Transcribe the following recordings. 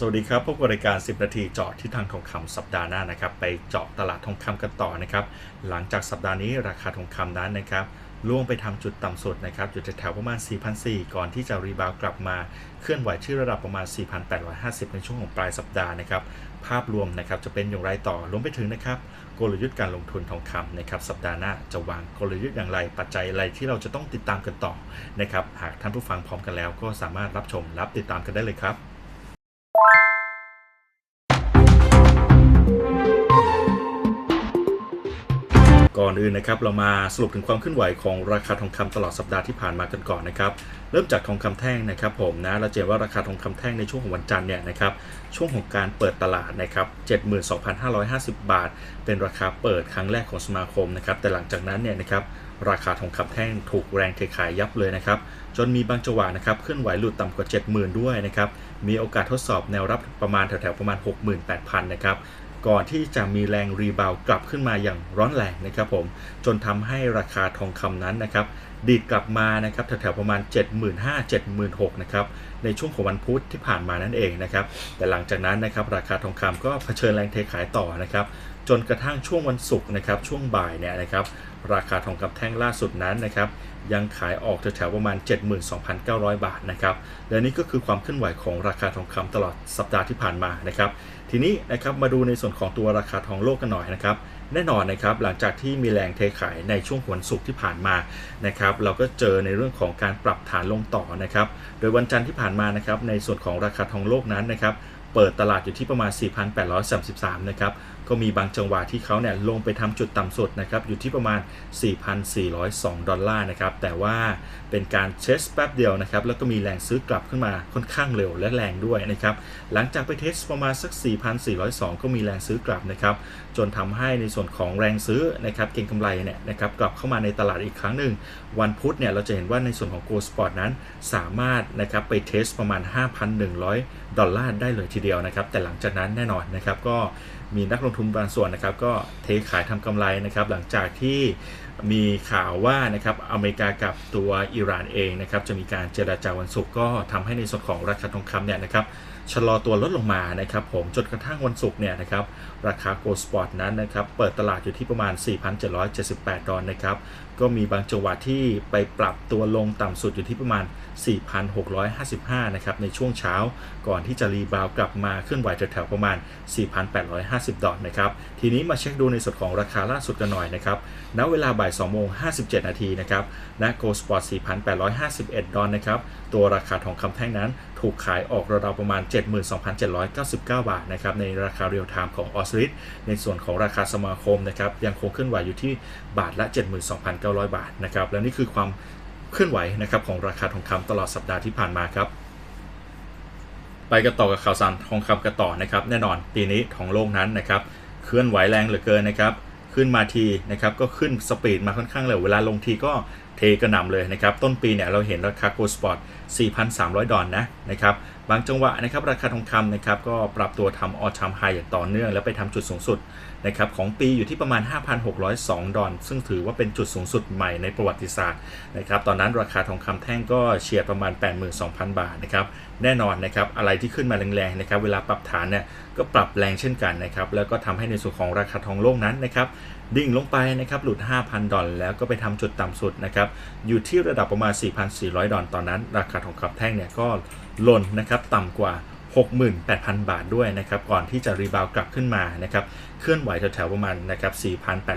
สวัสดีครับพบกับรายการ 10 นาทีเจาะที่ทางทองคำสัปดาห์หน้านะครับ ไปเจาะตลาดทองคำกันต่อนะครับ หลังจากสัปดาห์นี้ราคาทองคำนั้นนะครับล่วงไปทำจุดต่ำสุดนะครับอยู่แถวๆประมาณ4,400ก่อนที่จะรีบาวกลับมาเคลื่อนไหวที่ระดับประมาณ 4,850 ในช่วงของปลายสัปดาห์นะครับ ภาพรวมนะครับจะเป็นอย่างไรต่อรวมไปถึงนะครับกลยุทธ์การลงทุนทองคำนะครับสัปดาห์หน้าจะวางกลยุทธ์อย่างไร ปัจจัยอะไรที่เราจะต้องติดตามกันต่อนะครับหากท่านผู้ฟังพร้อมกันแล้ว ก็สามารถรับชมรับติดตามกันได้เลยครับ ก่อนอื่นนะครับเรามาสรุปถึงความเคลื่อนไหวของราคาทองคำตลอดสัปดาห์ที่ผ่านมากันก่อนนะครับเริ่มจากทองคำแท่งนะครับผมนะเราเห็นว่าราคาทองคำแท่งในช่วงของวันจันทร์เนี่ยนะครับช่วงของการเปิดตลาดนะครับ72,550 บาท เป็นราคาเปิดครั้งแรกของสมาคมนะครับแต่หลังจากนั้นเนี่ยนะครับราคาทองคำแท่งถูกแรงเทขายยับเลยนะครับ จนมีบางจังหวะนะครับเคลื่อนไหวหลุดต่ำกว่า 70,000 ด้วยนะครับ มีโอกาสทดสอบแนวรับประมาณแถวๆประมาณ 68,000 นะครับ ก่อนที่จะมีแรงรีบาวกลับขึ้นมาอย่างร้อนแรงนะครับผมจนทำให้ราคาทองคำนั้นนะครับดีดกลับมานะครับแถวๆประมาณ 75,000 76,000นะครับในช่วงของวันพุธที่ผ่านมานั่นเองนะครับแต่หลังจากนั้นนะครับราคาทองคำก็เผชิญแรงเทขายต่อนะครับจนกระทั่งช่วงวันศุกร์นะครับช่วงบ่ายเนี่ยนะครับราคาทองคำแท่งล่าสุดนั้นนะครับยังขายออกแถวๆประมาณ 72,900 บาทนะครับและนี่ก็คือความเคลื่อนไหวของราคาทองคำตลอดสัปดาห์ที่ผ่านมานะครับ ทีนี้นะครับมาดูในส่วนของตัวราคาทองโลกกันหน่อยนะครับแน่นอนนะครับหลังจากที่มีแรงเทขายในช่วงวันศุกร์ที่ผ่านมานะครับเราก็เจอในเรื่องของการปรับฐานลงต่อนะครับโดยวันจันทร์ที่ผ่านมานะครับในส่วนของราคาทองโลกนั้นนะครับเปิดตลาดอยู่ที่ประมาณ 4,833 นะครับ ก็มีบางจังหวะที่เขาเนี่ยลงไปทำจุดต่ำสุดนะครับอยู่ที่ประมาณ 4,402 ดอลลาร์นะครับแต่ว่าเป็นการเทสแป๊บเดียวนะครับแล้วก็มีแรงซื้อกลับขึ้นมาค่อนข้างเร็วและแรงด้วยนะครับหลังจากไปเทสประมาณสัก 4,402 ก็มีแรงซื้อกลับนะครับจนทำให้ในส่วนของแรงซื้อนะครับเก็งกำไรเนี่ยนะครับกลับเข้ามาในตลาดอีกครั้งหนึ่งวันพุธเนี่ยเราจะเห็นว่าในส่วนของ Go Sport นั้นสามารถนะครับไปเทสประมาณ 5,100 ดอลลาร์ได้เลยทีเดียวนะครับแต่หลังจากนั้นแน่นอนนะครับก็ มีนักลงทุนบางส่วนนะครับก็เทขายทำกำไรนะครับหลังจากที่มีข่าวว่านะครับอเมริกากับตัวอิหร่านเองนะครับจะมีการเจราจาวันศุกร์ก็ทำให้ในส่วนของราคาทองคำเนี่ยนะครับ ชะลอตัวลดลงมานะครับผมจนกระทั่งวันศุกร์เนี่ยนะครับราคาโกลสปอร์ตนั้นนะครับเปิดตลาดอยู่ที่ประมาณ 4,778 ดอลลาร์นะครับก็มีบางจังหวะที่ไปปรับตัวลงต่ำสุดอยู่ที่ประมาณ 4,655 นะครับในช่วงเช้าก่อนที่จะรีบาวกลับมาเคลื่อนไหวแถวๆประมาณ 4,850 ดอลลาร์นะครับทีนี้มาเช็คดูในส่วนของราคาล่าสุดกันหน่อยนะครับณเวลาบ่าย2โมง57 นาทีนะครับณโกลสปอร์ต4,851 ดอลลาร์นะครับตัวราคาทองคำแท่งนั้น ถูกขายออกราวๆประมาณ 72,799 บาทนะครับในราคาเรียลไทม์ของออสลิดในส่วนของราคาสมาคมนะครับยังคงเคลื่อนไหวอยู่ที่บาทละ 72,900 บาทนะครับและนี่คือความเคลื่อนไหวนะครับของราคาทองคำตลอดสัปดาห์ที่ผ่านมาครับไปกันต่อกับข่าวสารทองคำกันต่อนะครับแน่นอนปีนี้ทองโลกนั้นนะครับเคลื่อนไหวแรงเหลือเกินนะครับขึ้นมาทีนะครับก็ขึ้นสปีดมาค่อนข้างเร็วเวลาลงทีก็ เทกระหน่ำเลยนะครับ ต้นปีเนี่ยเราเห็นราคาโกลด์สปอร์ต 4,300 ดอลนะนะครับ บางจังหวะนะครับราคาทองคำนะครับก็ปรับตัวทำออทามไฮอย่างต่อเนื่อง แล้วไปทำจุดสูงสุดนะครับของปีอยู่ที่ประมาณ 5,602 ดอลซึ่งถือว่าเป็นจุดสูงสุดใหม่ในประวัติศาสตร์นะครับ ตอนนั้นราคาทองคำแท่งก็เฉียดประมาณ 82,000 บาทนะครับ แน่นอนนะครับอะไรที่ขึ้นมาแรงๆนะครับเวลาปรับฐานเนี่ยก็ปรับแรงเช่นกันนะครับ แล้วก็ทำให้ในส่วนของราคาทองโลกนั้นนะครับ ดิ่งลงไปนะครับหลุด 5,000 ดอลล์แล้วก็ไปทำจุดต่ำสุดนะครับอยู่ที่ระดับประมาณ 4,400 ดอลล์ตอนนั้น ราคาทองคำแท่งเนี่ยก็หล่นนะครับต่ำกว่า 68,000 บาทด้วยนะครับก่อนที่จะรีบาวกลับขึ้นมานะครับเคลื่อนไหวแถวๆประมาณนะครับ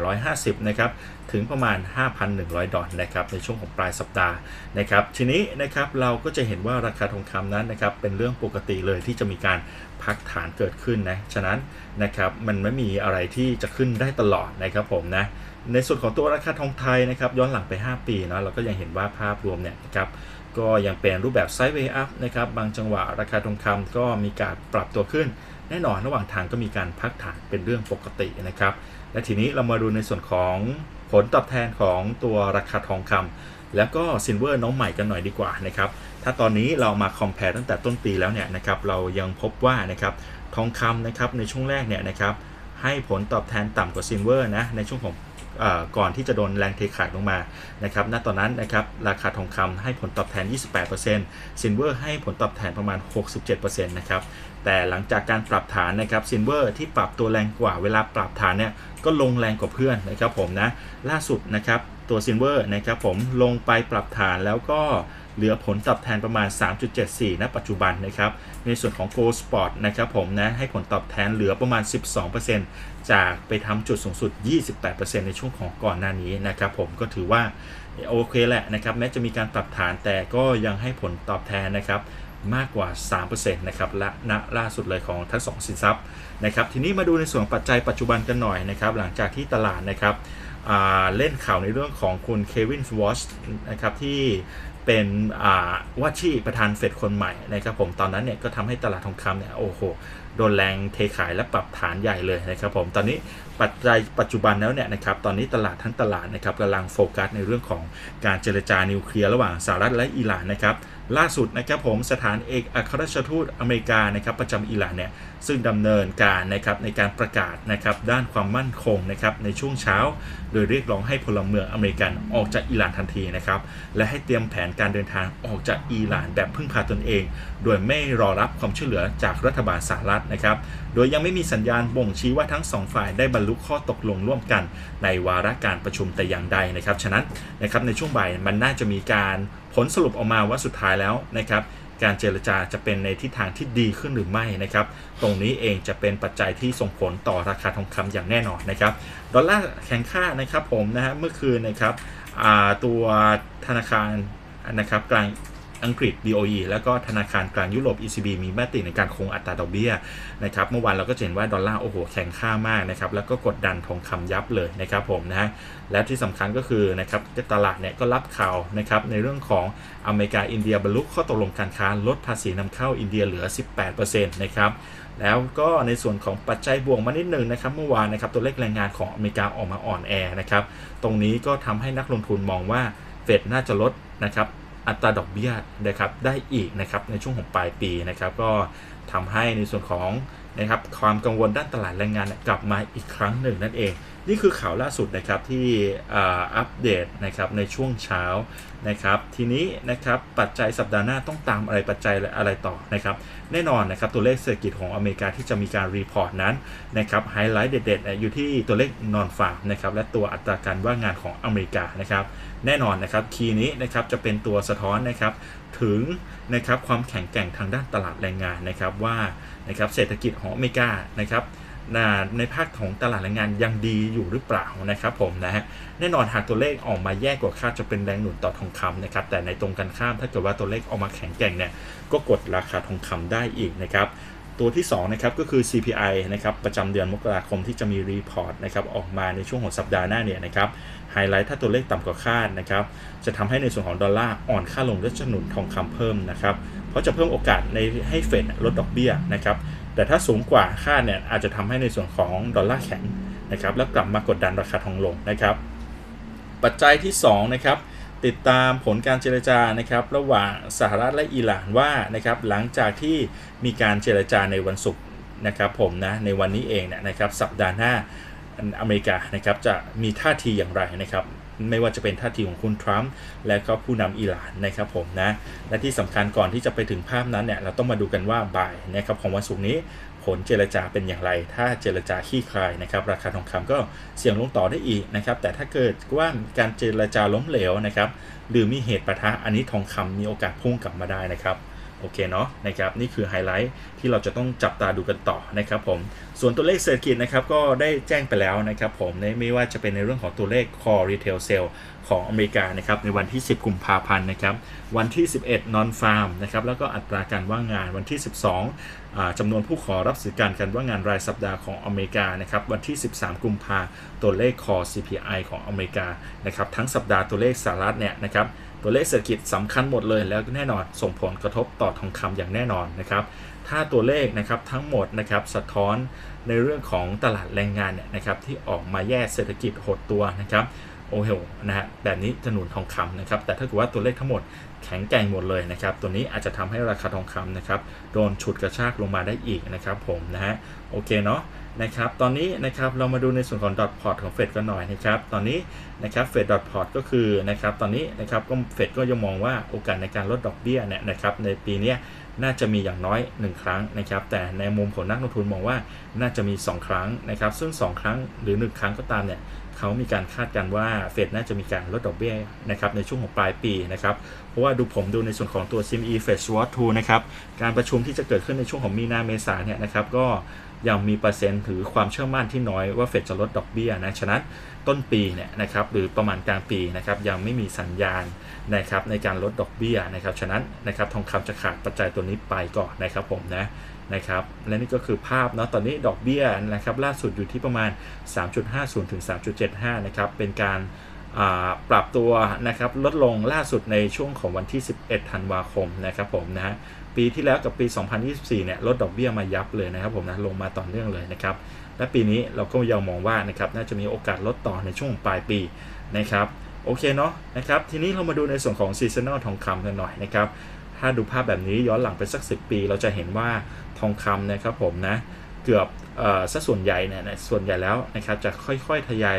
4,850 นะครับถึงประมาณ 5,100 ดอลล์นะครับในช่วงของปลายสัปดาห์นะครับทีนี้นะครับเราก็จะเห็นว่าราคาทองคำนั้นนะครับเป็นเรื่องปกติเลยที่จะมีการพักฐานเกิดขึ้นนะฉะนั้น นะครับมันไม่มีอะไรที่จะขึ้นได้ตลอดนะครับผมนะในส่วนของตัวราคาทองไทยนะครับย้อนหลังไป 5 ปีเนาะเราก็ยังเห็นว่าภาพรวมเนี่ยนะครับก็ยังเป็นรูปแบบไซด์เวย์อัพนะครับบางจังหวะราคาทองคำก็มีการปรับตัวขึ้น แน่นอนระหว่างทางก็มีการพักฐานเป็นเรื่องปกตินะครับและทีนี้เรามาดูในส่วนของผลตอบแทนของตัวราคาทองคำแล้วก็ซินเวอร์น้องใหม่กันหน่อยดีกว่านะครับถ้าตอนนี้เรามาคอมเพลตั้งแต่ต้นปีแล้วเนี่ยนะครับเรายังพบว่านะครับ ทองคำนะครับในช่วงแรกเนี่ยนะครับให้ผลตอบแทนต่ำกว่าซินเวอร์นะในช่วงของก่อนที่จะโดนแรงเทขายลงมานะครับณตอนนั้นนะครับราคาทองคำให้ผลตอบแทน 28%ซินเวอร์ให้ผลตอบแทนประมาณ 67%นะครับแต่หลังจากการปรับฐานนะครับซินเวอร์ที่ปรับตัวแรงกว่าเวลาปรับฐานเนี่ยก็ลงแรงกว่าเพื่อนนะครับผมนะล่าสุดนะครับตัวซินเวอร์นะครับผมลงไปปรับฐานแล้วก็ เหลือผลตอบแทนประมาณ 3.74ณปัจจุบันนะครับในส่วนของ Gold Spot นะครับผมนะให้ผลตอบแทนเหลือประมาณ 12%จากไปทำจุดสูงสุด 28%ในช่วงของก่อนหน้านี้นะครับผมก็ถือว่าโอเคแหละนะครับแม้จะมีการปรับฐานแต่ก็ยังให้ผลตอบแทนนะครับมากกว่า 3%นะครับและณล่าสุดเลยของทั้ง 2 สินทรัพย์นะครับทีนี้มาดูในส่วนปัจจัยปัจจุบันกันหน่อยนะครับหลังจากที่ตลาดนะครับเล่นข่าวในเรื่องของคุณเควินวอชนะครับที่ เป็นว่าชี่ประธานเฟดคนใหม่นะครับผมตอนนั้นเนี่ยก็ทำให้ตลาดทองคำเนี่ยโอ้โหโดนแรงเทขายและปรับฐานใหญ่เลยนะครับผมตอนนี้ปัจจัยปัจจุบันแล้วเนี่ยนะครับตอนนี้ตลาดทั้งตลาดนะครับกำลังโฟกัสในเรื่องของการเจรจานิวเคลียร์ระหว่างสหรัฐและอิหร่านนะครับ ล่าสุดนะครับผมสถานเอกอัครราชทูตอเมริกานะครับประจำอิหร่านเนี่ยซึ่งดำเนินการนะครับในการประกาศนะครับด้านความมั่นคงนะครับในช่วงเช้า โดยเรียกร้องให้พลเมืองอเมริกันออกจากอิหร่านทันทีนะครับและให้เตรียมแผนการเดินทางออกจากอิหร่านแบบพึ่งพาตนเอง โดยไม่รอรับความช่วยเหลือจากรัฐบาลสหรัฐนะครับโดยยังไม่มีสัญญาณบ่งชี้ว่าทั้งสองฝ่ายได้บรรลุข้อตกลงร่วมกัน ในวาระการประชุมแต่อย่างใดนะครับฉะนั้นนะครับในช่วงบ่ายมันน่าจะมีการ ผลสรุปออกมาว่าสุดท้ายแล้วนะครับการเจรจาจะเป็นในทิศทางที่ดีขึ้นหรือไม่นะครับ ตรงนี้เองจะเป็นปัจจัยที่ส่งผลต่อราคาทองคำอย่างแน่นอนนะครับ ดอลลาร์แข็งค่านะครับผมนะฮะเมื่อคืนนะครับตัวธนาคารนะครับกลาง อังกฤษ BOE แล้วก็ธนาคารกลางยุโรป ECB มีมติในการคงอัตราดอกเบี้ยนะครับเมื่อวานเราก็เห็นว่าดอลลาร์โอ้โหแข็งค่ามากนะครับแล้วก็กดดันทองคำยับเลยนะครับผมนะฮะและที่สำคัญก็คือนะครับตลาดเนี่ยก็รับข่าวนะครับในเรื่องของอเมริกาอินเดียบรรลุข้อตกลงการค้าลดภาษีนำเข้าอินเดียเหลือ 18%นะครับแล้วก็ในส่วนของปัจจัยบวกมานิดหนึ่งนะครับเมื่อวานนะครับตัวเลขแรงงานของอเมริกาออกมาอ่อนแอนะครับตรงนี้ก็ทำให้นักลงทุนมองว่าเฟดน่าจะลดนะครับ อัตราดอกเบี้ยนะครับได้อีกนะครับในช่วงของปลายปีนะครับก็ทำให้ในส่วนของนะครับความกังวลด้านตลาดแรงงานกลับมาอีกครั้งหนึ่งนั่นเอง นี่คือข่าวล่าสุดนะครับที่อัปเดตนะครับในช่วงเช้านะครับทีนี้นะครับปัจจัยสัปดาห์หน้าต้องตามอะไรปัจจัยอะไรต่อนะครับแน่นอนนะครับตัวเลขเศรษฐกิจของอเมริกาที่จะมีการรีพอร์ตนั้นนะครับไฮไลท์เด็ดๆอยู่ที่ตัวเลขนอนฟาร์มนะครับและตัวอัตราการว่างงานของอเมริกานะครับ แน่นอนนะครับคีย์นี้นะครับจะเป็นตัวสะท้อนนะครับถึงนะครับความแข็งแกร่งทางด้านตลาดแรงงานนะครับว่านะครับเศรษฐกิจของอเมริกานะครับในภาคของตลาดแรงงานยังดีอยู่หรือเปล่านะครับผมนะฮะแน่นอนหากตัวเลขออกมาแย่กว่าคาดจะเป็นแรงหนุนต่อทองคำนะครับแต่ในตรงกันข้ามถ้าเกิดว่าตัวเลขออกมาแข็งแกร่งเนี่ยก็กดราคาทองคำได้อีกนะครับตัวที่2นะครับก็คือ CPI นะครับประจำเดือนมกราคมที่จะมีรีพอร์ตนะครับออกมาในช่วงของสัปดาห์หน้าเนี่ยนะครับ ไฮไลท์ถ้าตัวเลขต่ำกว่าคาดนะครับ จะทำให้ในส่วนของดอลลาร์อ่อนค่าลงและจะหนุนทองคำเพิ่มนะครับ เพราะจะเพิ่มโอกาสในให้เฟดลดดอกเบี้ยนะครับ แต่ถ้าสูงกว่าคาดเนี่ยอาจจะทำให้ในส่วนของดอลลาร์แข็งนะครับ แล้วกลับมากดดันราคาทองลงนะครับ ปัจจัยที่2นะครับติดตามผลการเจรจานะครับระหว่างสหรัฐและอิหร่านว่านะครับหลังจากที่มีการเจรจาในวันศุกร์นะครับผมนะในวันนี้เองเนี่ยนะครับสัปดาห์หน้า อเมริกานะครับจะมีท่าทีอย่างไรนะครับไม่ว่าจะเป็นท่าทีของคุณทรัมป์และก็ผู้นำอิหร่านนะครับผมนะและที่สำคัญก่อนที่จะไปถึงภาพนั้นเนี่ยเราต้องมาดูกันว่าบ่ายนะครับของวันศุกร์นี้ผลเจรจาเป็นอย่างไร ถ้าเจรจาขี้คลายนะครับราคาทองคำก็เสี่ยงลงต่อได้อีกนะครับแต่ถ้าเกิดว่าการเจรจาล้มเหลวนะครับหรือมีเหตุปะทะอันนี้ทองคำมีโอกาสพุ่งกลับมาได้นะครับ โอเคเนาะนะครับนี่คือไฮไลท์ที่เราจะต้องจับตาดูกันต่อนะครับผมส่วนตัวเลขเศรษฐกิจนะครับก็ได้แจ้งไปแล้วนะครับผมไม่ว่าจะเป็นในเรื่องของตัวเลข core retail sale ของอเมริกานะครับในวันที่ 10 กุมภาพันธ์นะครับวันที่ 11 non farm นะครับแล้วก็อัตราการว่างงานวันที่ 12จำนวนผู้ขอรับสิทธิการการว่างงานรายสัปดาห์ของอเมริกานะครับวันที่ 13 กุมภาตัวเลข core CPI ของอเมริกานะครับทั้งสัปดาห์ตัวเลขสหรัฐเนี่ยนะครับ ตัวเลขเศรษฐกิจสำคัญหมดเลยแล้วแน่นอนส่งผลกระทบต่อทองคำอย่างแน่นอนนะครับ ถ้าตัวเลขนะครับทั้งหมดนะครับสะท้อนในเรื่องของตลาดแรงงานเนี่ยนะครับที่ออกมาแย่เศรษฐกิจหดตัวนะครับโอเฮลนะฮะแบบนี้จะหนุนทองคำนะครับ แต่ถ้าเกิดว่าตัวเลขทั้งหมดแข็งแกร่งหมดเลยนะครับ ตัวนี้อาจจะทำให้ราคาทองคำนะครับ โดนฉุดกระชากลงมาได้อีกนะครับผมนะฮะโอเคเนาะ นะครับ ตอนนี้นะครับเรามาดูในส่วนของ dot plot ของเฟดกันหน่อยนะครับ ตอนนี้นะครับเฟด dot plot ก็คือนะครับ ตอนนี้นะครับก็เฟดก็ยังมองว่าโอกาสในการลดดอกเบี้ยเนี่ยนะครับในปีนี้น่าจะมีอย่างน้อย 1 ครั้งนะครับ แต่ในมุมของนักลงทุนมองว่าน่าจะมี 2 ครั้งนะครับ ซึ่ง 2 ครั้งหรือ 1 ครั้งก็ตามเนี่ยเขามีการคาดการณ์ว่าเฟดน่าจะมีการลดดอกเบี้ยนะครับในช่วงของปลายปีนะครับ เพราะว่าดูผมดูในส่วนของตัว CME Fed Swap 2นะครับ การประชุมที่จะเกิดขึ้นในช่วงของมีนาเมษาเนี่ยนะครับก็ ยังมีเปอร์เซ็นต์ถือความเชื่อมั่นที่น้อยว่าเฟดจะลดดอกเบี้ยนะฉะนั้นต้นปีเนี่ยนะครับหรือประมาณกลางปีนะครับยังไม่มีสัญญาณนะครับในการลดดอกเบี้ยนะครับฉะนั้นนะครับทองคำจะขาดปัจจัยตัวนี้ไปก่อนนะครับผมนะนะครับและนี่ก็คือภาพเนาะตอนนี้ดอกเบี้ยนะครับล่าสุดอยู่ที่ประมาณ 3.50ถึง3.75นะครับเป็นการปรับตัวนะครับลดลงล่าสุดในช่วงของวันที่ 11 ธันวาคมนะครับผมนะฮะ ปีที่แล้วกับปี 2024 เนี่ยลดดอกเบี้ยมายับเลยนะครับผมนะลงมาต่อเนื่องเลยนะครับและปีนี้เราก็ยังมองว่านะครับน่าจะมีโอกาสลดต่อในช่วงปลายปีนะครับโอเคเนาะนะครับทีนี้เรามาดูในส่วนของซีซันอลทองคำกันหน่อยนะครับถ้าดูภาพแบบนี้ย้อนหลังไปสัก 10 ปี เราจะเห็นว่าทองคำนะครับผมนะเกือบสัดส่วนใหญ่เนี่ยส่วนใหญ่แล้วนะครับจะค่อยๆทยาย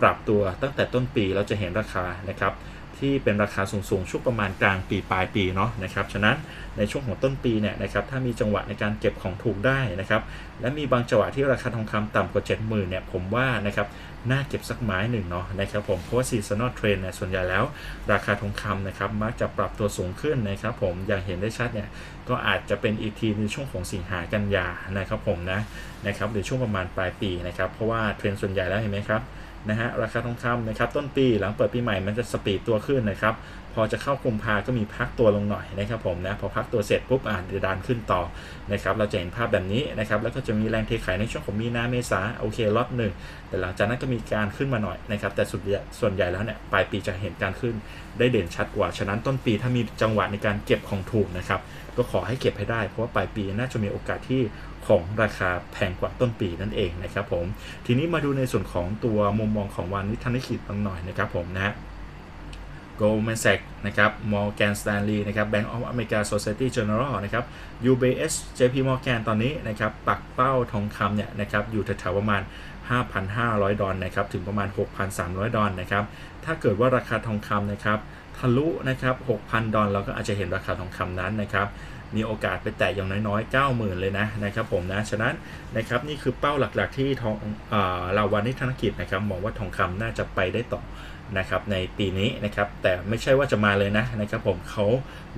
ปรับตัวตั้งแต่ต้นปีเราจะเห็นราคานะครับ ที่เป็นราคาสูงๆช่วงประมาณกลางปีปลายปีเนาะนะครับฉะนั้นในช่วงของต้นปีเนี่ยนะครับถ้ามีจังหวะในการเก็บของถูกได้นะครับและมีบางจังหวะที่ราคาทองคำต่ำกว่า 70,000เนี่ยผมว่านะครับน่าเก็บสักไม้หนึ่งเนาะนะครับผมเพราะว่าซีซันอลเทรนเนี่ยส่วนใหญ่แล้ว ราคาทองคำนะครับมักจะปรับตัวสูงขึ้นนะครับผมอย่างเห็นได้ชัดเนี่ยก็อาจจะเป็นอีกทีในช่วงของสิงหากันยานะครับผมนะนะครับหรือช่วงประมาณปลายปีนะครับเพราะว่าเทรนส่วนใหญ่แล้วเห็นไหมครับ นะฮะราคาทองคำนะครับต้นปีหลังเปิดปีใหม่มันจะสปีดตัวขึ้นนะครับพอจะเข้ากุมภาก็มีพักตัวลงหน่อยนะครับผมนะพอพักตัวเสร็จปุ๊บอ่านดันขึ้นต่อนะครับเราจะเห็นภาพแบบนี้นะครับแล้วก็จะมีแรงเทขายในช่วงของมีนาเมษาโอเคล็อตหนึ่งแต่หลังจากนั้นก็มีการขึ้นมาหน่อยนะครับแต่สุดส่วนใหญ่แล้วเนี่ยปลายปีจะเห็นการขึ้นได้เด่นชัดกว่าฉะนั้นต้นปีถ้ามีจังหวะในการเก็บของถูกนะครับก็ขอให้เก็บให้ได้เพราะว่าปลายปีน่าจะมีโอกาสที่ ของราคาแพงกว่าต้นปีนั่นเองนะครับผมทีนี้มาดูในส่วนของตัวมุมมองของวันนิทานนิขิตบางหน่อยนะครับผมนะ Goldman Sachs นะครับ Morgan Stanley นะครับ Bank of America Society General นะครับ UBS JP Morgan ตอนนี้นะครับ ปักเป้าทองคำเนี่ยนะครับ อยู่แถวๆประมาณ 5,500 ดอลนะครับ ถึงประมาณ 6,300 ดอลนะครับ ถ้าเกิดว่าราคาทองคำนะครับ ทะลุนะครับ 6,000 ดอลเราก็อาจจะเห็นราคาทองคำนั้นนะครับ มีโอกาสไปแตะอย่างน้อยๆ 90,000 เลยนะนะครับผมนะ ฉะนั้นนะครับนี่คือเป้าหลักๆ ที่ทองเราวันนี้ธนกิจนะครับมองว่าทองคำน่าจะไปได้ต่อนะครับในปีนี้นะครับแต่ไม่ใช่ว่าจะมาเลยนะนะครับผมเขา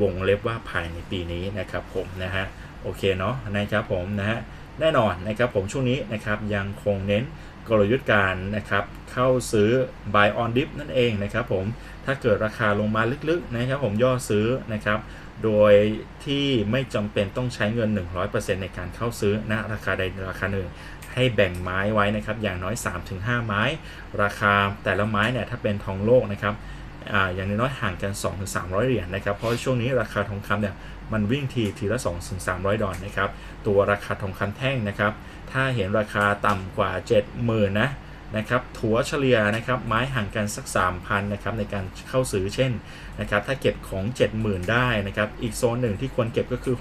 วงเล็บว่าภายในปีนี้นะครับผมนะฮะโอเคเนาะนะครับผมนะฮะแน่นอนนะครับผมช่วงนี้นะครับยังคงเน้น กลยุทธ์การนะครับเข้าซื้อ buy on dip นั่นเองนะครับผมถ้าเกิดราคาลงมาลึกๆนะครับผมย่อซื้อนะครับโดยที่ไม่จำเป็นต้องใช้เงิน 100%ในการเข้าซื้อนะราคาใดราคาหนึ่งให้แบ่งไม้ไว้นะครับอย่างน้อย 3-5 ไม้ ราคาแต่ละไม้เนี่ยถ้าเป็นทองโลกนะครับออย่างน้อยห่างกัน 2-300 เหรียญนะครับ เพราะช่วงนี้ราคาทองคำเนี่ย มันวิ่งทีทีละ 2-300 ดอลนะครับ ตัวราคาทองคำแท่งนะครับ ถ้าเห็นราคาต่ำกว่า 70,000นะนะครับถัวเฉลี่ยนะครับไม้ห่างกันสัก 3,000นะครับในการเข้าซื้อเช่นนะครับถ้าเก็บของ 70,000 ได้นะครับอีกโซนหนึ่งที่ควรเก็บก็คือ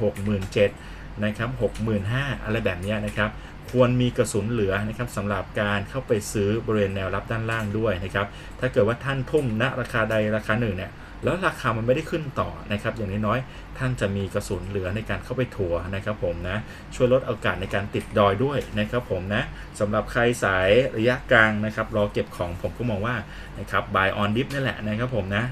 67,000นะครับ65,000 อะไรแบบนี้นะครับควรมีกระสุนเหลือนะครับสำหรับการเข้าไปซื้อบริเวณแนวรับด้านล่างด้วยนะครับถ้าเกิดว่าท่านทุ่มณราคาใดราคาหนึ่งเนี่ยแล้วราคามันไม่ได้ขึ้นต่อนะครับอย่างน้อยๆ ท่านจะมีกระสุนเหลือในการเข้าไปถัวนะครับผมนะช่วยลดโอกาสในการติดดอยด้วยนะครับผมนะสำหรับใครสายระยะกลางนะครับรอเก็บของผมก็มองว่านะครับ buy on dip นี่แหละนะครับผมนะ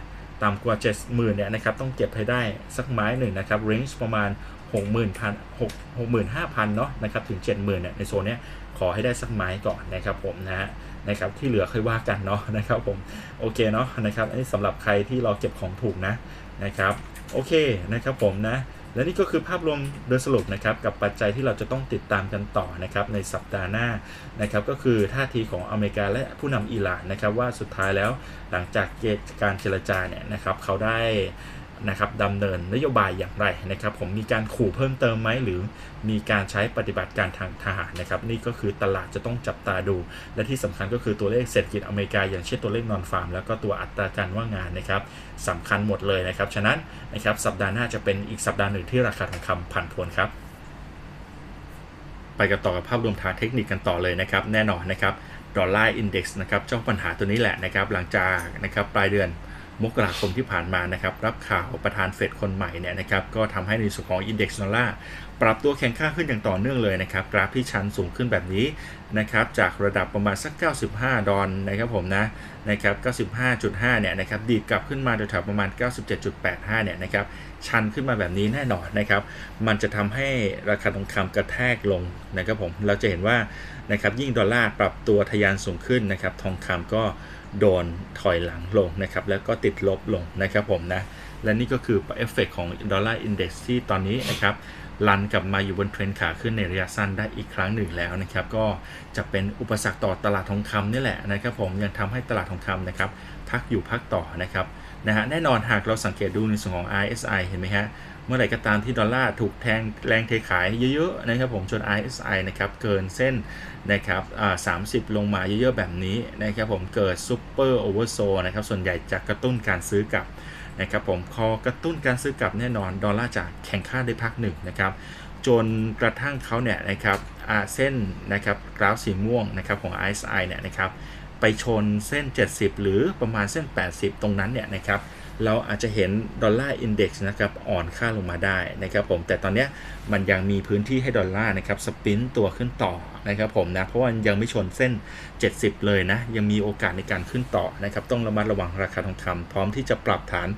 ต่ำกว่า 70,000เนี่ยนะครับต้องเก็บให้ได้สักไม้หนึ่งนะครับ range ประมาณ 60,000พัน65,000เนาะนะครับถึง 70,000เนี่ยในโซนเนี้ยขอให้ได้สักไม้ก่อนนะครับผมนะฮะนะครับที่เหลือค่อยว่ากันเนาะนะครับผมโอเคเนาะนะครับอันนี้สำหรับใครที่ราเก็บของถูกนะนะครับ โอเคนะครับผมนะ และนี่ก็คือภาพรวมโดยสรุปนะครับกับปัจจัยที่เราจะต้องติดตามกันต่อนะครับในสัปดาห์หน้านะครับก็คือท่าทีของอเมริกาและผู้นำอิหร่านนะครับว่าสุดท้ายแล้วหลังจากเกตการเจรจาเนี่ยนะครับเขาได้ นะครับดำเนินนโยบายอย่างไรนะครับ ผมมีการขู่เพิ่มเติมไหมหรือมีการใช้ปฏิบัติการทางทหารนะครับ นี่ก็คือตลาดจะต้องจับตาดู และที่สำคัญก็คือตัวเลขเศรษฐกิจอเมริกาอย่างเช่นตัวเลขนอนฟาร์มแล้วก็ตัวอัตราการว่างงานนะครับสำคัญหมดเลยนะครับ ฉะนั้นนะครับสัปดาห์หน้าจะเป็นอีกสัปดาห์หนึ่งที่ราคาทองคำผันผวนครับ ไปกันต่อกับภาพรวมทางเทคนิคกันต่อเลยนะครับ แน่นอนนะครับดอลลาร์อินด็กซ์นะครับเจ้าปัญหาตัวนี้แหละนะครับ หลังจากนะครับปลายเดือน มกราคมที่ผ่านมานะครับรับข่าวประธานเฟดคนใหม่เนี่ยนะครับก็ทำให้ในส่วนของอินเด็กซ์ดอลลาร์ปรับตัวแข็งค่าขึ้นอย่างต่อเนื่องเลยนะครับ กราฟที่ชันสูงขึ้นแบบนี้นะครับจากระดับประมาณสัก 95 ดอลนะครับผมนะนะครับ 95.5 เนี่ยนะครับดีดกลับขึ้นมาแถวๆประมาณ 97.85 เนี่ยนะครับชันขึ้นมาแบบนี้แน่นอนนะครับ มันจะทำให้ราคาทองคำกระแทกลงนะครับผมเราจะเห็นว่านะครับยิ่งดอลลาร์ปรับตัวทะยานสูงขึ้นนะครับทองคำก็ โดนถอยหลังลงนะครับ แล้วก็ติดลบลงนะครับผมนะ และนี่ก็คือเอฟเฟกของดอลลาร์อินเด็กซ์ที่ตอนนี้นะครับลันกลับมาอยู่บนเทรนขาขึ้นในระยะสั้นได้อีกครั้งหนึ่งแล้วนะครับ ก็จะเป็นอุปสรรคต่อตลาดทองคำนี่แหละนะครับผมยังทำให้ตลาดทองคำนะครับพักอยู่พักต่อนะครับ นะฮะแน่นอนหากเราสังเกตดูในส่วนของ RSI เห็นไหมฮะเมื่อไหร่ก็ตามที่ดอลลาร์ถูกแทงแรงเทขายเยอะๆนะครับผมจน RSI นะครับเกินเส้นนะครับอ่า30ลงมาเยอะๆแบบนี้นะครับผมเกิดซูเปอร์โอเวอร์โซนะครับส่วนใหญ่จะกระตุ้นการซื้อกลับนะครับผมพอกระตุ้นการซื้อกลับแน่นอนดอลลาร์จะแข่งค่าได้พักหนึ่งนะครับจนกระทั่งเขาเนี่ยนะครับอ่าเส้นนะครับกราฟสีม่วงนะครับของ RSI เนี่ยนะครับ ไปชนเส้น 70 หรือประมาณเส้น 80 ตรงนั้นเนี่ยนะครับเราอาจจะเห็นดอลลาร์อินเด็กซ์นะครับอ่อนค่าลงมาได้นะครับผมแต่ตอนนี้มันยังมีพื้นที่ให้ดอลลาร์นะครับสปินตัวขึ้นต่อนะครับผมนะเพราะว่ายังไม่ชนเส้น 70 เลยนะ ยังมีโอกาสในการขึ้นต่อนะครับต้องระมัดระวังราคาทองคำพร้อมที่จะปรับฐาน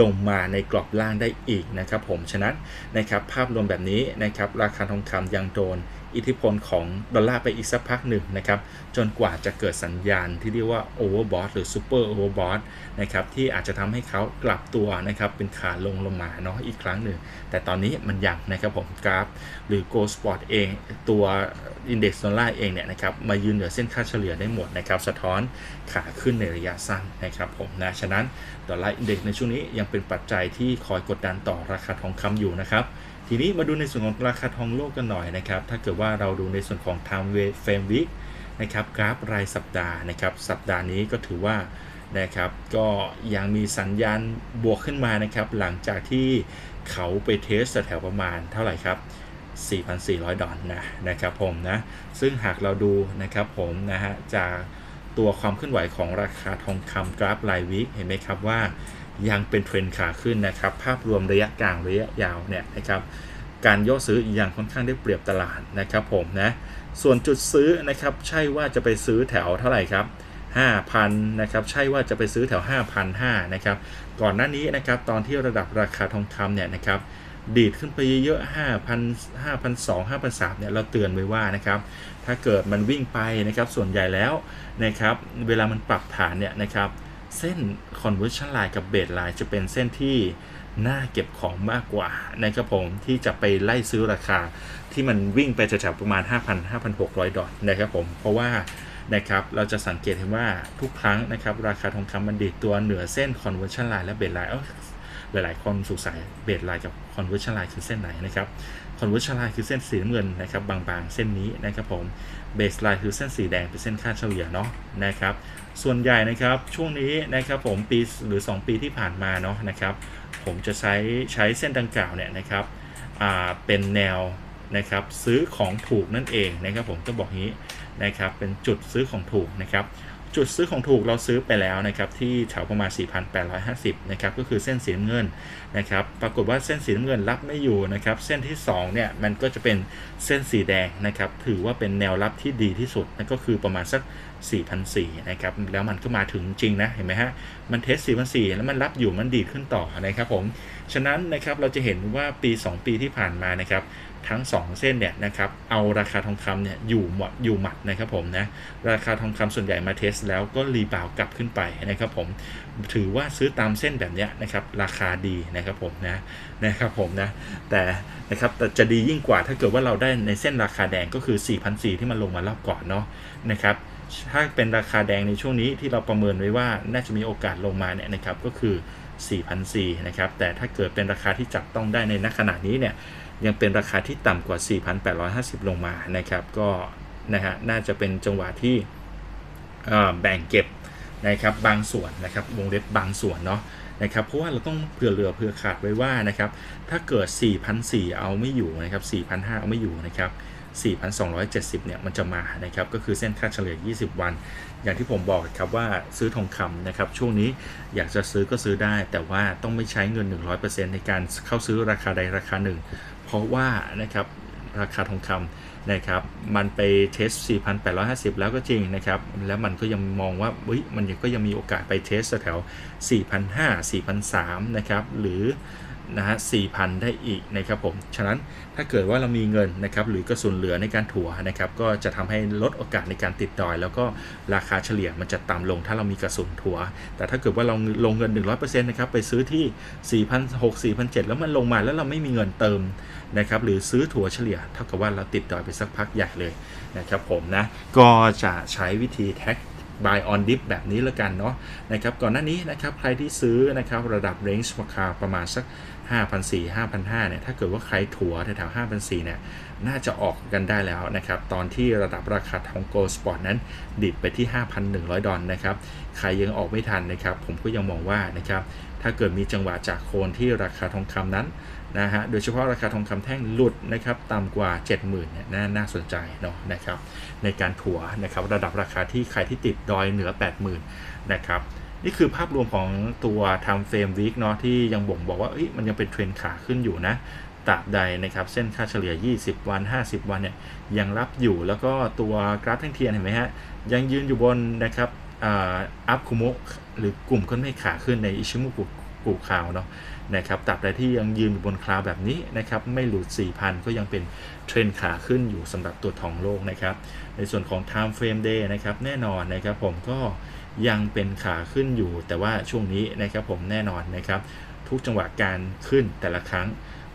ลงมาในกรอบล่างได้อีกนะครับผมฉะนั้นนะครับภาพรวมแบบนี้นะครับราคาทองคำยังโดน อิทธิพลของดอลลาร์ไปอีกสักพักหนึ่งนะครับ จนกว่าจะเกิดสัญญาณที่เรียกว่าโอเวอร์บอทหรือซูเปอร์โอเวอร์บอทนะครับที่อาจจะทำให้เขากลับตัวนะครับเป็นขาลงลงมาเนาะอีกครั้งหนึ่ง แต่ตอนนี้มันยังนะครับผมกราฟ หรือ Go Spot เอง ตัว Index ดอลลาร์เองเนี่ยนะครับมายืนเหนือเส้นค่าเฉลี่ยได้หมดนะครับสะท้อนขาขึ้นในระยะสั้นนะครับผมนะฉะนั้นดอลลาร์อินเด็กในช่วงนี้ยังเป็นปัจจัยที่คอยกดดันต่อราคาทองคำอยู่นะครับ ทีนี้มาดูในส่วนของราคาทองโลกกันหน่อยนะครับ ถ้าเกิดว่าเราดูในส่วนของ Time Frame Week นะครับกราฟรายสัปดาห์นะครับ สัปดาห์นี้ก็ถือว่านะครับ ก็ยังมีสัญญาณบวกขึ้นมานะครับ หลังจากที่เขาไปเทสแถวประมาณเท่าไหร่ครับ 4,400 ดอลนะนะครับผมนะ ซึ่งหากเราดูนะครับผมนะฮะจากตัวความเคลื่อนไหวของราคาทองคำกราฟรายวิกเห็นไหมครับว่า ยังเป็นเทรนขาขึ้นนะครับ ภาพรวมระยะกลางระยะยาวเนี่ยนะครับ การย่อซื้อยังค่อนข้างได้เปรียบตลาดนะครับผมนะ ส่วนจุดซื้อนะครับ ใช่ว่าจะไปซื้อแถวเท่าไหร่ครับ5,000นะครับ ใช่ว่าจะไปซื้อแถว 5,500นะครับ ก่อนหน้านี้นะครับ ตอนที่ระดับราคาทองคำเนี่ยนะครับ ดีดขึ้นไปเยอะๆ5,000 5,200 5,300เนี่ย เราเตือนไว้ว่านะครับ ถ้าเกิดมันวิ่งไปนะครับ ส่วนใหญ่แล้วนะครับ เวลามันปรับฐานเนี่ยนะครับ เส้น conversion line กับ base line จะเป็นเส้นที่น่าเก็บของมากกว่านะครับผมที่จะไปไล่ซื้อราคาที่มันวิ่งไปแถวๆประมาณ 5,000 5,600 ดอลลาร์นะครับผม เพราะว่านะครับเราจะสังเกตเห็นว่าทุกครั้งนะครับ ราคาทองคำมันดีดตัวเหนือเส้น conversion line และ base line เอ้าหลาย ๆ คนสงสัย base line กับ conversion line คือเส้นไหนนะครับ conversion line คือเส้นสีน้ำเงินนะครับบางๆ เส้นนี้นะครับผม base line คือเส้นสีแดงเป็นเส้นค่าเฉลี่ยเนาะนะครับ ส่วนใหญ่นะครับช่วงนี้นะครับผมปีหรือ 2 ปีที่ผ่านมาเนาะนะครับผมจะใช้ใช้เส้นดังกล่าวเนี่ยนะครับเป็นแนวนะครับซื้อของถูกนั่นเองนะครับผมก็บอกงี้นะครับเป็นจุดซื้อของถูกนะครับจุดซื้อของถูกเราซื้อไปแล้วนะครับที่แถวประมาณ 4,850นะครับก็คือเส้นสีเงิน นะครับปรากฏว่าเส้นสีน้ำเงินรับไม่อยู่นะครับเส้นที่2เนี่ยมันก็จะเป็นเส้นสีแดงนะครับถือว่าเป็นแนวรับที่ดีที่สุดนั่นก็คือประมาณสัก4,400นะครับแล้วมันก็มาถึงจริงนะเห็นไหมฮะมันเทส4,400แล้วมันรับอยู่มันดีดขึ้นต่อนะครับผมฉะนั้นนะครับเราจะเห็นว่าปี 2 ปีที่ผ่านมานะครับทั้ง 2 เส้นเนี่ยนะครับเอาราคาทองคำเนี่ยอยู่หมดอยู่หมัดนะครับผมนะราคาทองคำส่วนใหญ่มาเทสแล้วก็รีบาวกลับขึ้นไปนะครับผมถือว่าซื้อตามเส้นแบบเนี้ยนะครับราคาดีนะครับครับผมนะนะครับผมนะแต่นะครับแต่จะดียิ่งกว่าถ้าเกิดว่าเราได้ในเส้นราคาแดงก็คือ4,400 ที่มันลงมารอบก่อนเนาะนะครับถ้าเป็นราคาแดงในช่วงนี้ที่เราประเมินไว้ว่าน่าจะมีโอกาสลงมาเนี่ยนะครับก็คือ4,400นะครับแต่ถ้าเกิดเป็นราคาที่จับต้องได้ในณขณะนี้เนี่ยยังเป็นราคาที่ต่ำกว่า 4,850 ลงมานะครับก็นะฮะน่าจะเป็นจังหวะที่แบ่งเก็บนะครับบางส่วนนะครับวงเล็บบางส่วนเนาะ นะครับเพราะว่าเราต้องเผื่อเหลือเผื่อขาดไว้ว่านะครับถ้าเกิด4,400เอาไม่อยู่นะครับ4,500เอาไม่อยู่นะครับ4,270 เนี่ย มันจะมา นะครับ ก็คือเส้นค่าเฉลี่ย 20 วัน อย่างที่ผมบอกครับว่าซื้อทองคำนะครับ ช่วงนี้อยากจะซื้อก็ซื้อได้ แต่ว่าต้องไม่ใช้เงิน 100%ในการเข้าซื้อราคาใดราคาหนึ่ง เพราะว่านะครับ ราคาทองคำ นะครับ มันไปเทส 4,850 แล้วก็จริงนะครับ แล้วมันก็ยังมองว่าเฮ้ยมันก็ยังมีโอกาสไปเทสแถว4,500 4,300นะครับ หรือนะฮะ4,000 ได้อีกนะครับผม ฉะนั้นถ้าเกิดว่าเรามีเงินนะครับ หรือกระสุนเหลือในการถัวนะครับ ก็จะทำให้ลดโอกาสในการติดดอย แล้วก็ราคาเฉลี่ยมันจะต่ำลงถ้าเรามีกระสุนถัว แต่ถ้าเกิดว่าเราลงเงิน 100%นะครับ ไปซื้อที่ 4,600 4,700 แล้วมันลงมาแล้วเราไม่มีเงินเติม นะครับหรือซื้อถั่วเฉลี่ยเท่ากับว่าเราติดดอยไปสักพักใหญ่เลยนะครับผมนะก็จะใช้วิธีแท็ก buy on dip แบบนี้ล้วกันเนาะนะครับก่อนหน้านี้นะครับใครที่ซื้อนะครับระดับ range ราคาประมาณสัก5,400 5,500เนี่ยถ้าเกิดว่าใครถัวแถวๆ5,400เนี่ยน่าจะออกกันได้แล้วนะครับ ตอนที่ระดับราคาทองโกลสปอร์ตนั้นดิดไปที่ 5,100 ดอลนะครับ ใครยังออกไม่ทันนะครับ ผมก็ยังมองว่านะครับ ถ้าเกิดมีจังหวะจากโคนที่ราคาทองคำนั้น นะฮะ โดยเฉพาะราคาทองคำแท่งหลุดนะครับต่ำกว่า 70,000เนี่ยนาน่าสนใจเนาะนะครับในการถัวนะครับระดับราคาที่ใครที่ติดดอยเหนือ 80,000 นะครับนี่คือภาพรวมของตัว time frame week เนาะที่ยังบ่งบอกว่ามันยังเป็นเทรนขาขึ้นอยู่นะตราบใดนะครับเส้นค่าเฉลี่ย 20 วัน 50 วันเนี่ยยังรับอยู่แล้วก็ตัวกราฟแท่งเทียนเห็นไหมฮะยังยืนอยู่บนนะครับอัพคุโมหรือกลุ่มก้นเมฆขาขึ้นในอิชิมุกุกุคาวเนาะ นะครับตราบใดที่ยังยืนอยู่บนคลาวแบบนี้นะครับไม่หลุด 4,000 ก็ยังเป็นเทรนขาขึ้นอยู่สำหรับตัวทองโลกนะครับในส่วนของ time frame day นะครับแน่นอนนะครับผมก็ยังเป็นขาขึ้นอยู่ แต่ว่าช่วงนี้นะครับผมแน่นอนนะครับทุกจังหวะการขึ้นแต่ละครั้ง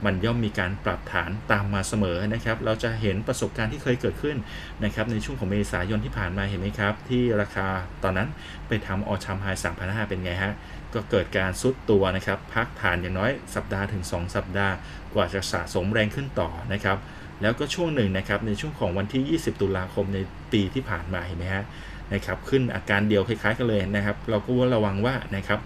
มันย่อมมีการปรับฐานตามมาเสมอนะครับ เราจะเห็นประสบการณ์ที่เคยเกิดขึ้นนะครับในช่วงของเมษายนที่ผ่านมาเห็นไหมครับ ที่ราคาตอนนั้นไปทำออชัมไฮ3,500เป็นไงฮะ ก็เกิดการซุดตัวนะครับ พักฐานอย่างน้อยสัปดาห์ถึง 2 สัปดาห์ กว่าจะสะสมแรงขึ้นต่อนะครับ แล้วก็ช่วงหนึ่งนะครับในช่วงของวันที่ 20 ตุลาคมในปีที่ผ่านมาเห็นไหมฮะนะครับขึ้นอาการเดียวคล้ายๆกันเลยนะครับ เราก็ว่าระวังว่านะครับ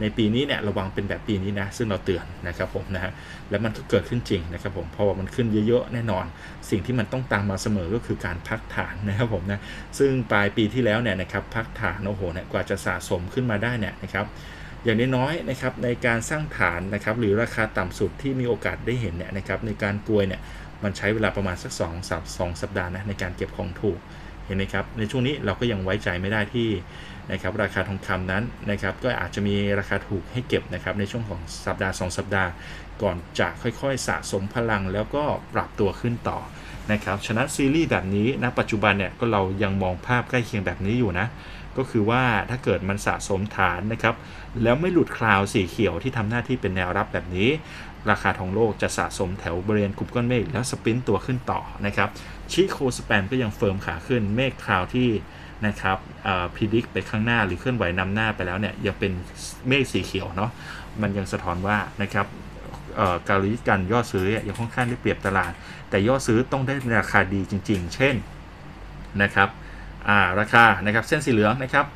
ในปีนี้เนี่ยระวังเป็นแบบปีนี้นะซึ่งเราเตือนนะครับผมนะฮะแล้วมันก็เกิดขึ้นจริงนะครับผมเพราะว่ามันขึ้นเยอะๆแน่นอน สิ่งที่มันต้องตามมาเสมอก็คือการพักฐานนะครับผมนะซึ่งปลายปีที่แล้วเนี่ยนะครับพักฐานโอ้โหเนี่ยกว่าจะสะสมขึ้นมาได้เนี่ยนะครับ อย่างน้อยๆนะครับในการสร้างฐานนะครับหรือราคาต่ำสุดที่มีโอกาสได้เห็นเนี่ยนะครับในการกลวยเนี่ยมันใช้เวลาประมาณสัก2 3 2สัปดาห์นะในการเก็บของถูกเห็นไหมครับในช่วงนี้เราก็ยังไว้ใจไม่ได้ที่นะครับราคาทองคำนั้นนะครับก็อาจจะมีราคาถูกให้เก็บนะครับในช่วงของสัปดาห์ 2 สัปดาห์ ก่อนจะค่อยๆ สะสมพลังแล้วก็ปรับตัวขึ้นต่อนะครับฉะนั้นซีรีส์แบบนี้ณนะปัจจุบันเนี่ยก็เรายังมองภาพใกล้เคียงแบบนี้อยู่นะ ก็คือว่าถ้าเกิดมันสะสมฐานนะครับ แล้วไม่หลุดคลาวสีเขียวที่ทำหน้าที่เป็นแนวรับแบบนี้ ราคาทองโลกจะสะสมแถวบริเวณกลุ่มก้อนเมฆแล้วสปรินต์ตัวขึ้นต่อนะครับชิโคสแปมก็ยังเฟิร์มขาขึ้นเมฆคลาวที่นะครับพิดิกไปข้างหน้าหรือเคลื่อนไหวนำหน้าไปแล้วเนี่ยยังเป็นเมฆสีเขียวเนาะมันยังสะท้อนว่านะครับการลิการย่อซื้อยังค่อนข้างได้เปรียบตลาด แต่ย่อซื้อต้องได้ราคาดีจริง ๆ เช่นนะครับ ราคานะครับเส้นสีเหลืองนะครับ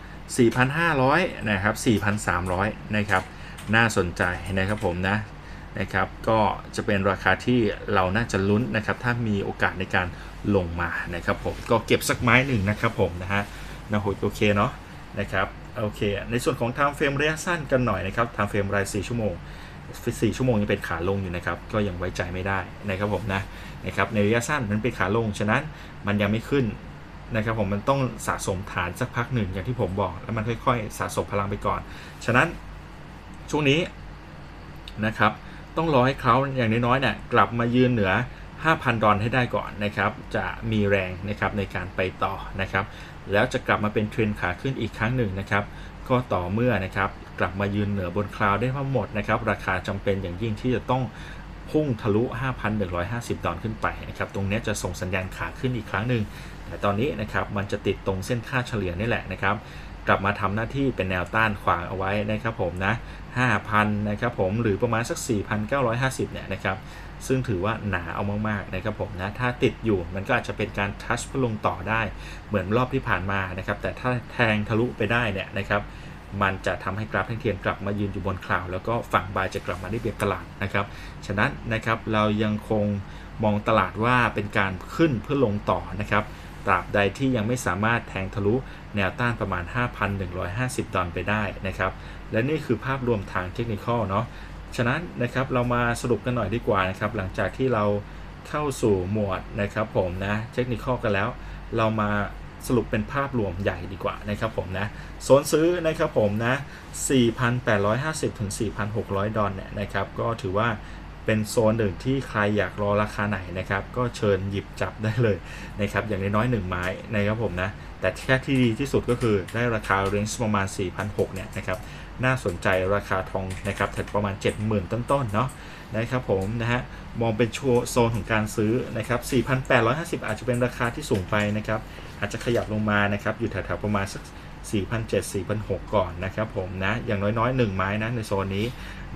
4,500นะครับ4,300นะครับน่าสนใจนะครับผมนะนะครับก็จะเป็นราคาที่เราน่าจะลุ้นนะครับถ้ามีโอกาสในการลงมานะครับผมก็เก็บสักไม้หนึ่งนะครับผมนะฮะนะโอเคเนาะนะครับโอเค ในส่วนของ time frame ระยะสั้นกันหน่อยนะครับ time frame ราย 4 ชั่วโมง 4 ชั่วโมงยังเป็นขาลงอยู่นะครับ ก็ยังไว้ใจไม่ได้นะครับผมนะนะครับในระยะสั้นมันเป็นขาลง ฉะนั้นมันยังไม่ขึ้น นะครับผมมันต้องสะสมฐานสักพักหนึ่งอย่างที่ผมบอก แล้วมันค่อยๆ สะสมพลังไปก่อน ฉะนั้นช่วงนี้นะครับต้องรอให้เขาอย่างน้อยๆเนี่ยกลับมายืนเหนือ 5,000 ดอลให้ได้ก่อนนะครับ จะมีแรงนะครับในการไปต่อนะครับ แล้วจะกลับมาเป็นเทรนขาขึ้นอีกครั้งหนึ่งนะครับ ก็ต่อเมื่อนะครับกลับมายืนเหนือบนคลาวได้ทั้งหมดนะครับ ราคาจำเป็นอย่างยิ่งที่จะต้องพุ่งทะลุ 5,150 ดอลขึ้นไปนะครับ ตรงนี้จะส่งสัญญาณขาขึ้นอีกครั้งหนึ่ง แต่ตอนนี้นะครับมันจะติดตรงเส้นค่าเฉลี่ยนี่แหละนะครับกลับมาทำหน้าที่เป็นแนวต้านขวางเอาไว้นะครับผมนะ 5,000 นะครับผม หรือประมาณสัก 4,950 เนี่ยนะครับ ซึ่งถือว่าหนาเอามากๆนะครับผมนะ ถ้าติดอยู่มันก็อาจจะเป็นการทัชเพื่อลงต่อได้ เหมือนรอบที่ผ่านมานะครับ แต่ถ้าแทงทะลุไปได้เนี่ยนะครับ มันจะทำให้กราฟแท่งเทียนกลับมายืนอยู่บนคลาวแล้วก็ฝั่งบายจะกลับมาได้เบียดตลาดนะครับ ฉะนั้นนะครับเรายังคงมองตลาดว่าเป็นการขึ้นเพื่อลงต่อนะครับ ตราบใดที่ยังไม่สามารถแทงทะลุแนวต้านประมาณ 5,150 ดอลลาร์ไปได้นะครับ และนี่คือภาพรวมทางเทคนิคเนาะ ฉะนั้นนะครับเรามาสรุปกันหน่อยดีกว่านะครับ หลังจากที่เราเข้าสู่หมวดนะครับผมนะเทคนิคกันแล้ว เรามาสรุปเป็นภาพรวมใหญ่ดีกว่านะครับผมนะโซนซื้อนะครับผมนะ 4,850 ถึง 4,600 ดอลเนี่ยนะครับ ก็ถือว่า เป็นโซนหนึ่งที่ใครอยากรอราคาไหนนะครับ ก็เชิญหยิบจับได้เลยนะครับ อย่างน้อยๆ1ไม้นะครับผมนะ แต่แค่ที่ดีที่สุดก็คือได้ราคาเรนจ์ประมาณ 4,600เนี่ยนะครับ น่าสนใจราคาทองนะครับแถวประมาณ 70,000 ต้นๆเนาะนะครับผมนะฮะ มองเป็นโซนของการซื้อนะครับ 4,850 อาจจะเป็นราคาที่สูงไปนะครับ อาจจะขยับลงมานะครับ อยู่แถวๆประมาณสัก 4,700 4,600 ก่อนนะครับผมนะอย่างน้อยๆ 1 ไม้นะในโซนนี้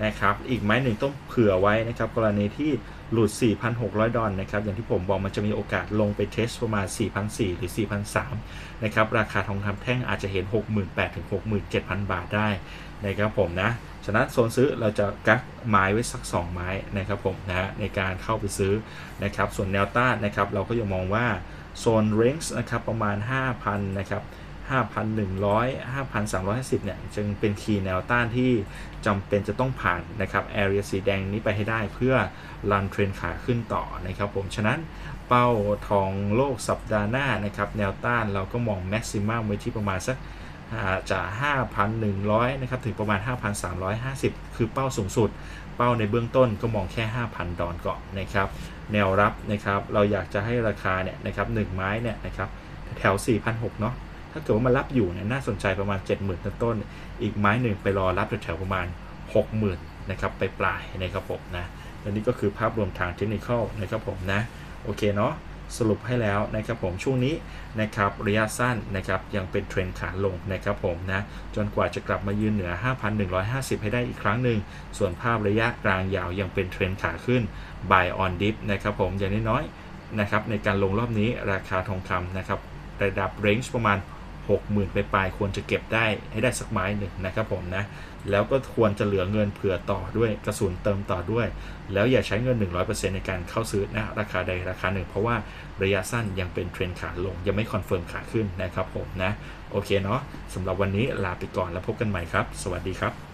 นะครับอีกไม้หนึ่งต้องเผื่อไว้นะครับกรณีที่หลุด 4,600 ดอลนะครับอย่างที่ผมบอกมันจะมีโอกาสลงไปเทสประมาณ 4,400 หรือ 4,300 นะครับราคาทองคำแท่งอาจจะเห็น 68,000 ถึง 67,000 บาทได้นะครับผมนะฉะนั้นโซนซื้อเราจะกักไม้ไว้สัก 2 ไม้นะครับผมนะในการเข้าไปซื้อนะครับส่วนแนวต้านนะครับเราก็ยังมองว่าโซนเรนจ์นะครับประมาณ 5,000 นะครับ 5,100 5,350 เนี่ย จึงเป็นคีย์แนวต้านที่จำเป็นจะต้องผ่านนะครับแอเรียสีแดงนี้ไปให้ได้เพื่อรันเทรนขาขึ้นต่อนะครับผม ฉะนั้นเป้าทองโลกสัปดาห์หน้านะครับ แนวต้านเราก็มองแม็กซิมัมไว้ที่ประมาณสักจาก5,100 นะครับ ถึงประมาณ 5,350 คือเป้าสูงสุด เป้าในเบื้องต้นก็มองแค่ 5,000 ดอลก่อนนะครับ แนวรับนะครับ เราอยากจะให้ราคาเนี่ยนะครับ1ไม้เนี่ยนะครับ แถว 4,600 เนาะ ถ้าเกิดว่ามันรับอยู่เนี่ยน่าสนใจประมาณ 70,000ต้นต้น อีกไม้หนึ่งไปรอรับแถวๆประมาณ 60,000นะครับไปปลายนะครับผมนะและนี่ก็คือภาพรวมทางเทคนิคนะครับผมนะโอเคเนาะสรุปให้แล้วนะครับผมช่วงนี้นะครับระยะสั้นนะครับยังเป็นเทรนขาลงนะครับผมนะจนกว่าจะกลับมายืนเหนือ 5,150 ให้ได้อีกครั้งหนึ่งส่วนภาพระยะกลางยาวยังเป็นเทรนขาขึ้น buy on dip นะครับผมอย่างน้อยๆนะครับในการลงรอบนี้ราคาทองคำนะครับระดับเรนจ์ประมาณ 60,000ไปปลายควรจะเก็บได้ให้ได้สักไม้หนึ่งนะครับผมนะ แล้วก็ควรจะเหลือเงินเผื่อต่อด้วยกระสุนเติมต่อด้วย แล้วอย่าใช้เงิน 100%ในการเข้าซื้อนะราคาใดราคาหนึ่ง เพราะว่าระยะสั้นยังเป็นเทรนขาลง ยังไม่คอนเฟิร์มขาขึ้นนะครับผมนะ โอเคเนาะสำหรับวันนี้ลาไปก่อนแล้วพบกันใหม่ครับ สวัสดีครับ